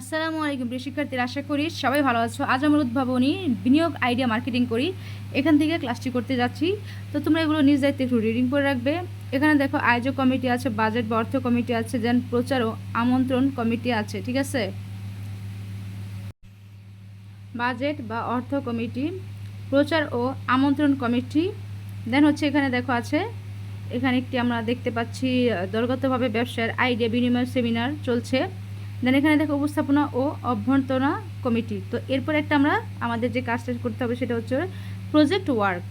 আসসালামু আলাইকুম, প্রিয় শিক্ষার্থীরা, আশা করি সবাই ভালো আছো। আজ আমরা উদ্ভাবনী বিনিয়োগ আইডিয়া মার্কেটিং করি। এখান থেকে ক্লাসটি করতে যাচ্ছি। তো তোমরা এগুলো নিজ দায়িত্বে একটু রিডিং করে রাখবে। এখানে দেখো, আয়োজক কমিটি আছে বাজেট বা অর্থ কমিটি আছে দেন প্রচার ও আমন্ত্রণ কমিটি আছে, ঠিক আছে? বাজেট বা অর্থ কমিটি, প্রচার ও আমন্ত্রণ কমিটি দেন হচ্ছে এখানে দেখো আছে, এখানে একটি আমরা দেখতে পাচ্ছি দলগতভাবে ব্যবসার আইডিয়া বিনিময় সেমিনার চলছে। দেন এখানে দেখো উপস্থাপনা ও অভ্যর্থনা কমিটি। তো এরপর একটা আমরা আমাদের যে কাজটা করতে হবে সেটা হচ্ছে প্রজেক্ট ওয়ার্ক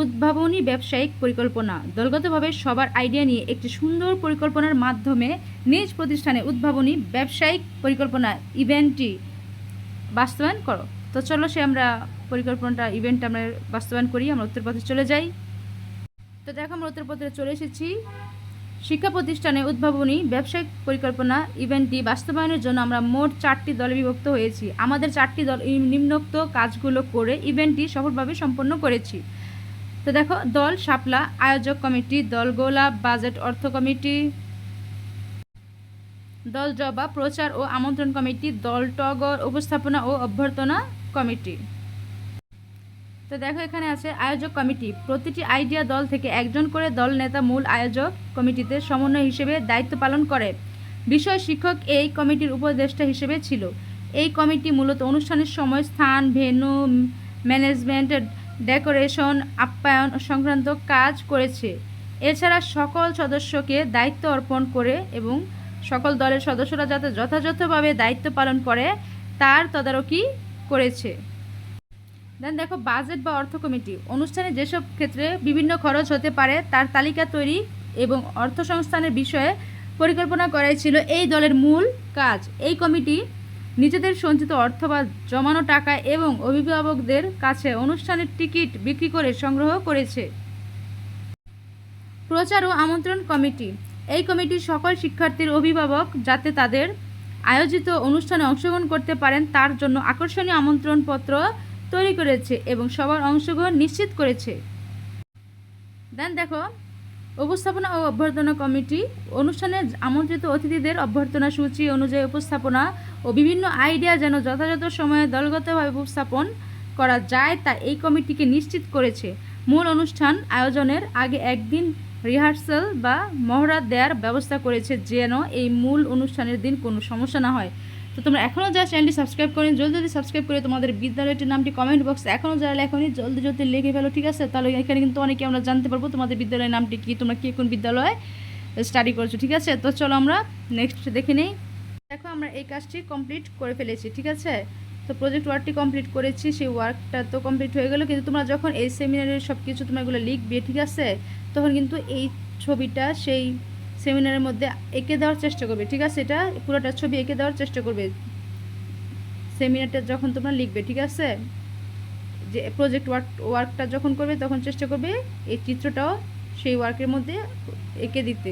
উদ্ভাবনী ব্যবসায়িক পরিকল্পনা। দলগতভাবে সবার আইডিয়া নিয়ে একটি সুন্দর পরিকল্পনার মাধ্যমে নিজ প্রতিষ্ঠানে উদ্ভাবনী ব্যবসায়িক পরিকল্পনা ইভেন্টটি বাস্তবায়ন করো। তো চলো সে আমরা পরিকল্পনাটা ইভেন্ট আমরা বাস্তবায়ন করি, আমরা উত্তরপথে চলে যাই। তো দেখো আমরা উত্তরপথে চলে এসেছি। শিক্ষা প্রতিষ্ঠানে উদ্ভাবনী, ব্যবসায়িক পরিকল্পনা, ইভেন্টটি বাস্তবায়নের জন্য আমরা মোট চারটি দলে বিভক্ত হয়েছি। আমাদের চারটি দল নিম্নোক্ত কাজগুলো করে ইভেন্টটি সফলভাবে সম্পন্ন করেছি। তো দেখো, দল শাপলা আয়োজক কমিটি, দল গোলাপ, বাজেট অর্থ কমিটি, দল জবা, প্রচার ও আমন্ত্রণ কমিটি, দল টগর, উপস্থাপনা ও অভ্যর্থনা কমিটি। তো দেখো এখানে আছে আয়োজক কমিটি। প্রতিটি আইডিয়া দল থেকে একজন করে দল নেতা মূল আয়োজক কমিটিতে সমন্বয় হিসেবে দায়িত্ব পালন করে। বিষয় শিক্ষক এই কমিটির উপদেষ্টা হিসেবে ছিল। এই কমিটি মূলত অনুষ্ঠানের সময় স্থান, ভেন্যু, ম্যানেজমেন্ট, ডেকোরেশন, আপ্যায়ন সংক্রান্ত কাজ করেছে। এছাড়া সকল সদস্যকে দায়িত্ব অর্পণ করে এবং সকল দলের সদস্যরা যাতে যথাযথভাবে দায়িত্ব পালন করে, তার তদারকি করেছে। দেন দেখো বাজেট বা অর্থ কমিটি। অনুষ্ঠানে যেসব ক্ষেত্রে বিভিন্ন খরচ হতে পারে, তার তালিকা তৈরি এবং অর্থ সংস্থানের বিষয়ে পরিকল্পনা করাই ছিল এই দলের মূল কাজ। এই কমিটি নিজেদের সঞ্চিত অর্থ বা জমানো টাকা এবং অভিভাবকদের কাছে অনুষ্ঠানের টিকিট বিক্রি করে সংগ্রহ করেছে। প্রচার ও আমন্ত্রণ কমিটি। এই কমিটির সকল শিক্ষার্থীর অভিভাবক যাতে তাদের আয়োজিত অনুষ্ঠানে অংশগ্রহণ করতে পারেন, তার জন্য আকর্ষণীয় আমন্ত্রণপত্র তৈরি করেছে এবং সবার অংশগ্রহণ নিশ্চিত করেছে। দেন দেখো, উপস্থাপনা ও অভ্যর্থনা কমিটি অনুষ্ঠানে আমন্ত্রিত অতিথিদের অভ্যর্থনা সূচি অনুযায়ী উপস্থাপনা ও বিভিন্ন আইডিয়া যেন যথাযথ সময়ে দলগতভাবে উপস্থাপন করা যায় তা এই কমিটিকে নিশ্চিত করেছে। মূল অনুষ্ঠান আয়োজনের আগে একদিন রিহার্সাল বা মহড়া দেওয়ার ব্যবস্থা করেছে যেন এই মূল অনুষ্ঠানের দিন কোনো সমস্যা না হয়। তো তোমরা এখনও যা চ্যানেলটি সাবস্ক্রাইব করেন, জলদি জলদি সাবস্ক্রাইব করে তোমাদের বিদ্যালয়টির নামটি কমেন্ট বক্সে এখনও যারা লেখনি, জলদি জলদি লিখে ফেলো, ঠিক আছে? তাহলে এখানে কিন্তু অনেকে আমরা জানতে পারব তোমাদের বিদ্যালয়ের নামটি কি, তোমরা কে কোন বিদ্যালয়ে স্টাডি করছ, ঠিক আছে? তো চলো আমরা নেক্সট দেখে নেই। দেখো আমরা এই কাজটি কমপ্লিট করে ফেলেছি, ঠিক আছে? তো প্রজেক্ট ওয়ার্কটি কমপ্লিট করেছি, সেই ওয়ার্কটা তো কমপ্লিট হয়ে গেলো। কিন্তু তোমরা যখন এই সেমিনারের সব কিছু তোমরা এগুলো লিখবে, ঠিক আছে? তখন কিন্তু এই ছবিটা, সেই সেমিনারের মধ্যে এঁকে দেওয়ার চেষ্টা করবে, ঠিক আছে? এটা পুরোটা ছবি এঁকে দেওয়ার চেষ্টা করবে। সেমিনারটা যখন তোমরা লিখবে, ঠিক আছে? যে প্রজেক্ট ওয়ার্ক ওয়ার্কটা যখন করবে, তখন চেষ্টা করবে এই চিত্রটাও সেই ওয়ার্কের মধ্যে এঁকে দিতে।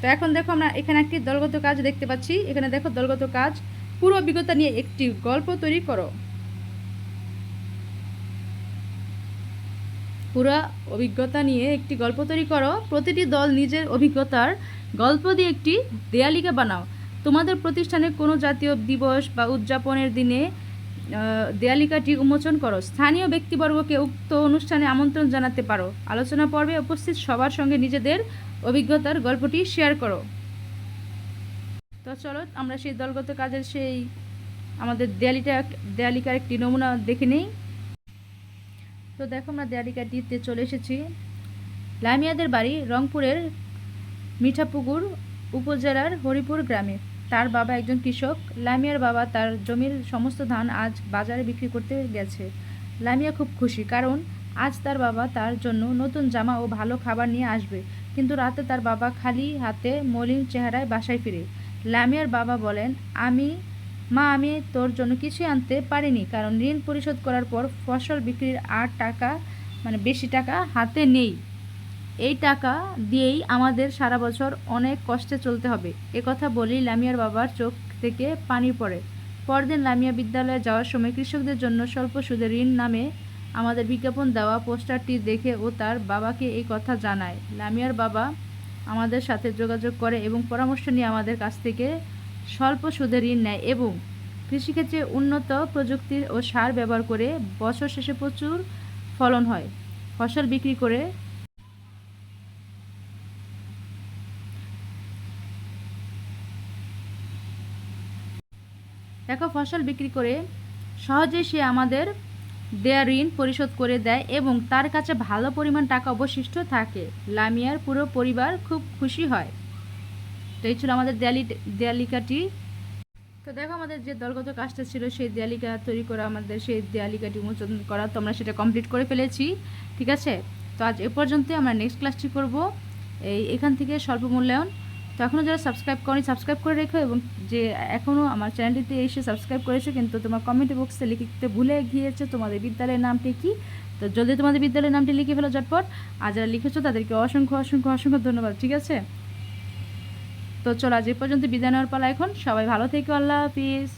তো এখন দেখো আমরা এখানে একটি দলগত কাজ দেখতে পাচ্ছি। এখানে দেখো দলগত কাজ, পুরো অভিজ্ঞতা নিয়ে একটি গল্প তৈরি করো। পুরো অভিজ্ঞতা নিয়ে একটি গল্প তৈরি করো। প্রতিটি দল নিজের অভিজ্ঞতার গল্প দিয়ে একটি দেয়ালিকা বানাও। তোমাদের প্রতিষ্ঠানে কোনো জাতীয় দিবস বা উদযাপনের দিনে দেয়ালিকাটি উন্মোচন করো। স্থানীয় ব্যক্তিবর্গকে উক্ত অনুষ্ঠানে আমন্ত্রণ জানাতে পারো। আলোচনা পর্বে উপস্থিত সবার সঙ্গে নিজেদের অভিজ্ঞতার গল্পটি শেয়ার করো। তো চলো, আমরা সেই দলগত কাজের সেই আমাদের দেয়ালিটা, দেয়ালিকার একটি নমুনা দেখে নিই। তো দেখো আমরা দেয়ালিকাটিতে চলে এসেছি। লামিয়াদের বাড়ি রংপুরের মিঠাপুকুর উপজেলার হরিপুর গ্রামে। তার বাবা একজন কৃষক। লামিয়ার বাবা তার জমির সমস্ত ধান আজ বাজারে বিক্রি করতে গেছে। লামিয়া খুব খুশি কারণ আজ তার বাবা তার জন্য নতুন জামা ও ভালো খাবার নিয়ে আসবে। কিন্তু রাতে তার বাবা খালি হাতে মলিন চেহারায় বাসায় ফিরে। লামিয়ার বাবা বলেন, আমি মা, আমি তোর জন্য কিছুই আনতে পারিনি, কারণ ঋণ পরিশোধ করার পর ফসল বিক্রির আর টাকা মানে বেশি টাকা হাতে নেই। এই টাকা দিয়েই আমাদের সারা বছর অনেক কষ্টে চলতে হবে। কথা বলেই লামিয়ার বাবার চোখ থেকে পানি পড়ে। পরদিন লামিয়া বিদ্যালয়ে যাওয়ার সময় কৃষকদের জন্য স্বল্প সুদে ঋণ নামে আমাদের বিজ্ঞাপন দেওয়া পোস্টারটি দেখে ও তার বাবাকে এই কথা জানায়। লামিয়ার বাবা আমাদের সাথে যোগাযোগ করে এবং পরামর্শ নিয়ে আমাদের কাছ থেকে স্বল্প সুদে ঋণ নেয় এবং কৃষিক্ষেত্রে উন্নত প্রযুক্তির ও সার ব্যবহার করে বছর শেষে প্রচুর ফলন হয়। ফসল বিক্রি করে দেখো, ফসল বিক্রি করে সহজে সে আমাদের দেয়া ঋণ পরিশোধ করে দেয় এবং তার কাছে ভালো পরিমাণ টাকা অবশিষ্ট থাকে। লামিয়ার পুরো পরিবার খুব খুশি হয়। তো এই ছিল আমাদের দেয়ালি দেয়ালিকাটি। তো দেখো আমাদের যে দলগত কাজটা ছিল, সেই দেয়ালিকা তৈরি করা, আমাদের সেই দেয়ালিকাটি উন্মোচন করা, তো আমরা সেটা কমপ্লিট করে ফেলেছি, ঠিক আছে? তো আজ এ পর্যন্ত আমরা নেক্সট ক্লাসটি করব। এই এখান থেকে স্বল্প মূল্যায়ন। তো এখনও যারা সাবস্ক্রাইব করেনি সাবস্ক্রাইব করে রেখো এবং যে এখনও আমার চ্যানেলটিতে এসে সাবস্ক্রাইব করেছে, কিন্তু তোমার কমেন্ট বক্সে লিখতে ভুলে গিয়েছে, তোমাদের বিদ্যালয়ের নামটি কি? তো যদি তোমাদের বিদ্যালয়ের নামটি লিখে ফেলো ঝটপট। আর যারা লিখেছো, তাদেরকে অসংখ্য অসংখ্য অসংখ্য ধন্যবাদ, ঠিক আছে? তো চলো আজ এ পর্যন্ত বিদায় নেওয়ার পালা এখন। সবাই ভালো থেকো আল্লাহ হাফিজ।